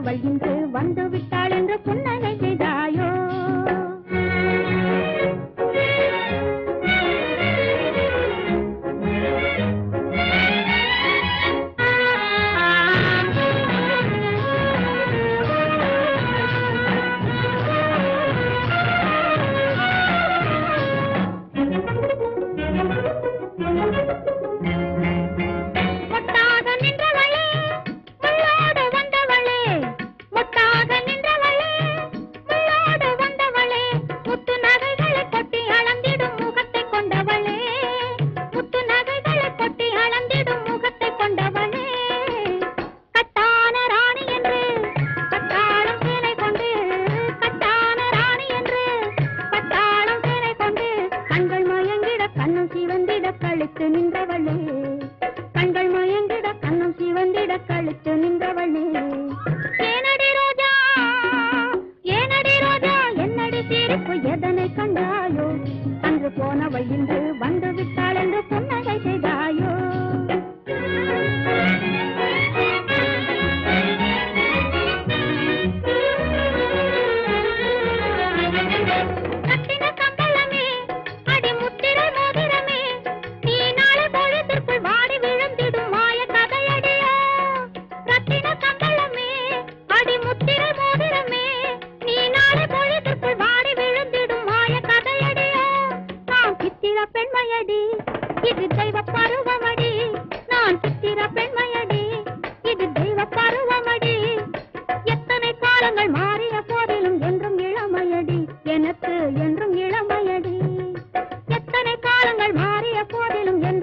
வழிகின்ற சிவந்திட கழுத்து நின்றவளே. கண்கள் மயங்கிட கண்ணம் சிவந்திட கழுத்து நின்றவளே. ஏனடி ரோஜா ஏனடி ரோஜா என்னடி சிரிப்பு எதனை கண்டாயோ? அன்று போனவள் இன்று வந்து என்றும் இளமையடி. எத்தனை காலங்கள் மாறிய போதிலும் என்